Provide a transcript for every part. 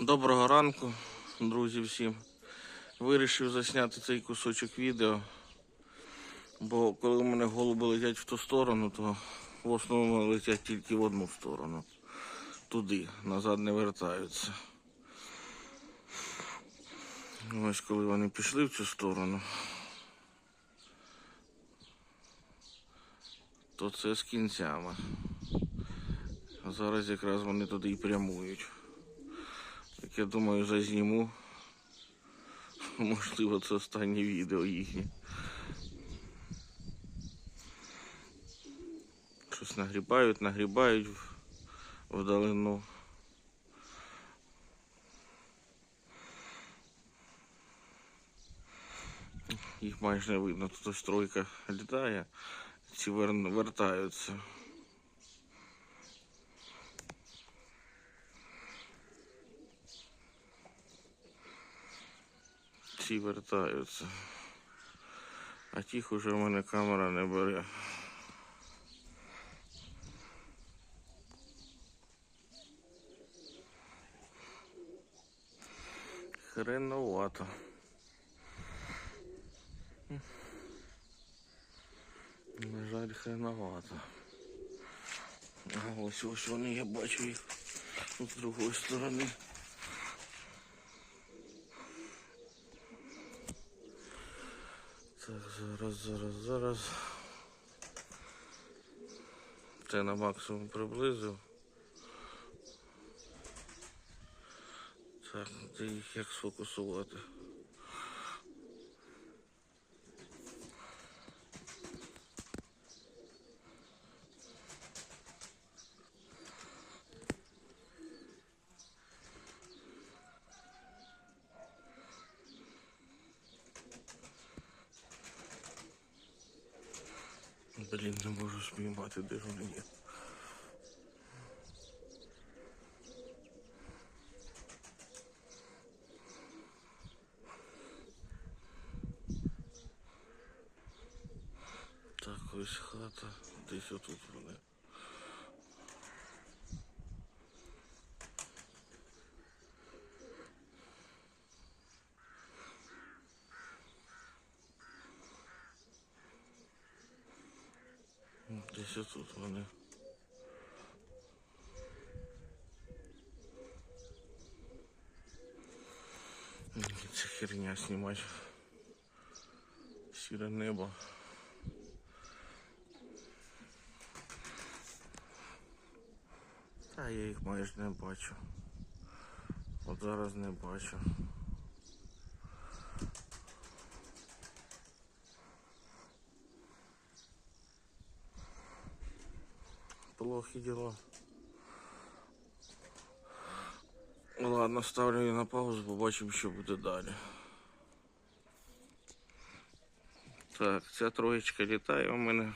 Доброго ранку, друзі, всім. Вирішив засняти цей кусочок відео. Бо коли в мене голуби летять в ту сторону, то в основному летять тільки в одну сторону. Туди, назад не вертаються. Ось коли вони пішли в цю сторону, то це з кінцями. Зараз якраз вони туди і прямують. Так я думаю, зазніму. Можливо, це останнє відео їхнє. Щось нагрібають, нагрібають вдалину. Їх майже не видно, тут ось тройка літає, ці вер- вертаються. Ці вертаються. А тих уже в мене камера не бере. Хреновато. На жаль, хреновато. А ось ось вони, я бачу їх з другої сторони. Так, зараз, зараз, зараз. Це на максимум приблизив. Так, де їх як сфокусувати? Блін, не можу спіймати, де ж вони є. Так, ось хата, десь отут вони. Десь отут вони. Це херня знімати. Сіре небо. Та я їх майже не бачу. От зараз не бачу. Плохі діла. Ладно, ставлю її на паузу, побачимо, що буде далі. Так, ця троєчка літає у мене.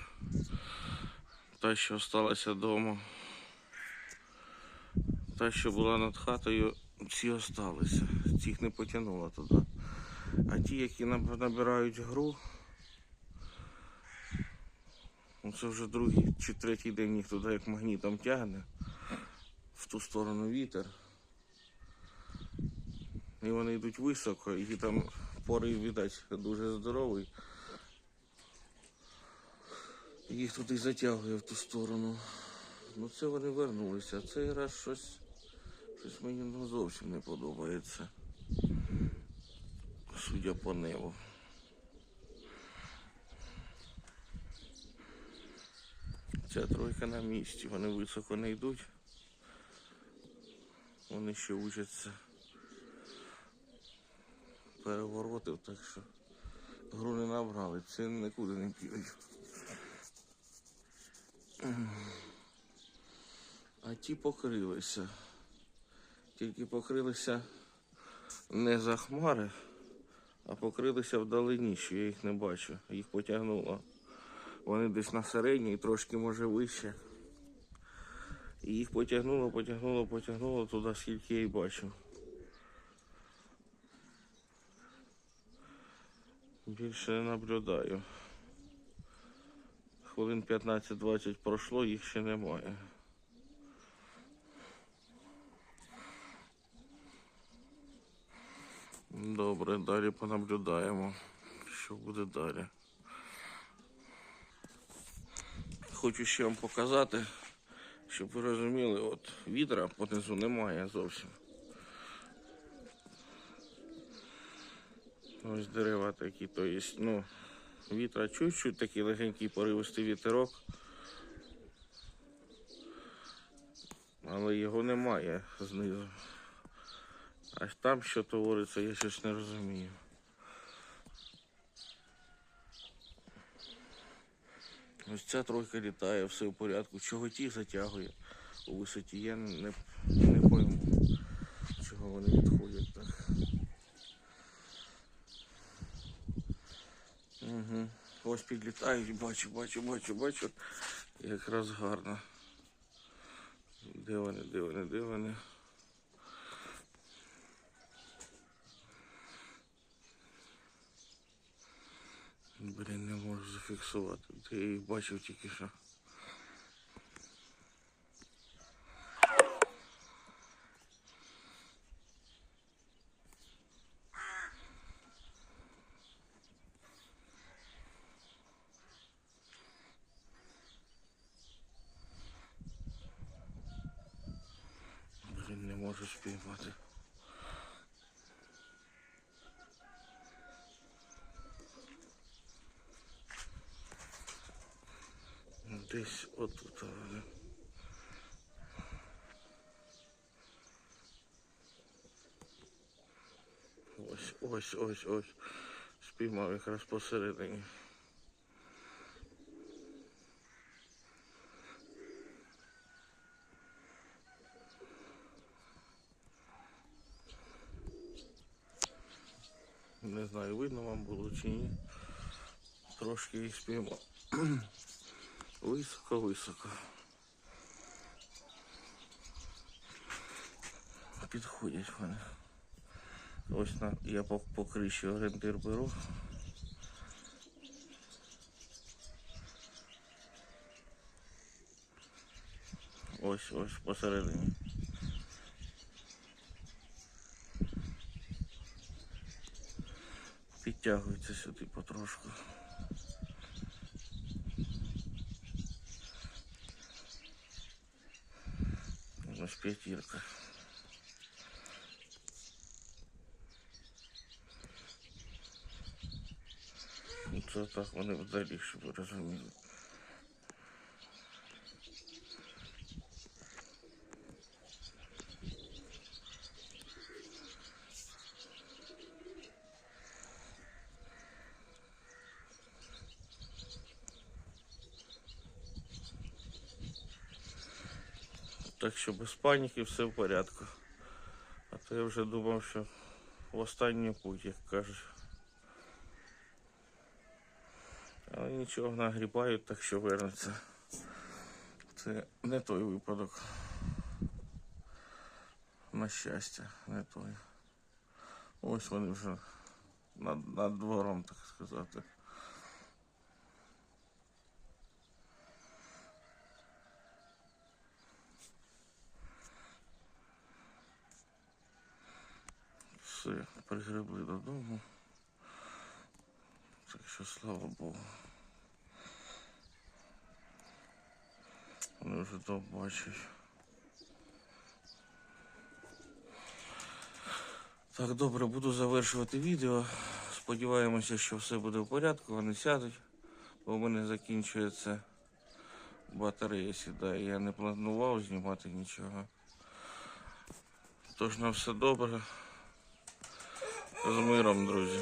Та, що залишилася вдома. Та, що була над хатою, всі осталися. Цих не потягнуло туди. А ті, які набирають гру, ну, це вже другий чи третій день їх туди як магнітом тягне. В ту сторону вітер. І вони йдуть високо, і там порив, видать, дуже здоровий. Їх туди затягує в ту сторону. Ну це вони вернулися. Цей раз щось, щось мені ну, зовсім не подобається. Судя по небу. Ця тройка на місці, вони високо не йдуть. Вони ще учаться переворотів, так що гру не набрали, це нікуди не підуть. А ті покрилися. Тільки покрилися не за хмари, а покрилися вдалині, що я їх не бачу. Їх потягнуло. Вони десь на середній, трошки може вище. І їх потягнуло, потягнуло, потягнуло туди, скільки я й бачив. Більше не наблюдаю. Хвилин 15-20 пройшло, їх ще немає. Добре, далі понаблюдаємо, що буде далі. Хочу ще вам показати, щоб ви розуміли, от вітра понизу немає зовсім. Ось дерева такі, то є, ну, вітра чуть-чуть такий легенький поривистий вітерок. Але його немає знизу. Аж там що твориться, я щось не розумію. Ось ця тройка літає, все в порядку. Чого ті затягує у висоті, я не, не пойму, чого вони відходять так. Угу. Ось підлітають, бачу, бачу, бачу, бачу. Якраз гарно. Де вони, де вони, де вони? Блін, не можу зафіксувати. Я їх бачив тільки що. Блін, не можу спіймати. Десь отут. Ось, ось, ось, ось. Спіймав якраз посередині. Не знаю, видно вам було чи ні. Трошки їх спіймав. Високо, високо. Підходять вони. Ось на, я по, по криші орієнтир беру. Ось, ось посередині. Підтягується сюди потрошку. Ось п'ятірка. Ну, Це так вони вдалі, щоб ви розуміли. Так що без паніки все в порядку. А то я вже думав, що в останній путь, як кажуть. Але нічого нагрібають, так що вернуться. Це не той випадок. На щастя, не той. Ось вони вже над, над двором, так сказати. Все, пригребли додому. Так що слава Богу. Вони вже то бачать. Так, добре, буду завершувати відео. Сподіваємося, що все буде в порядку, вони сядуть, бо в мене закінчується батарея сідає. Я не планував знімати нічого. Тож на все добре. З миром, друзі.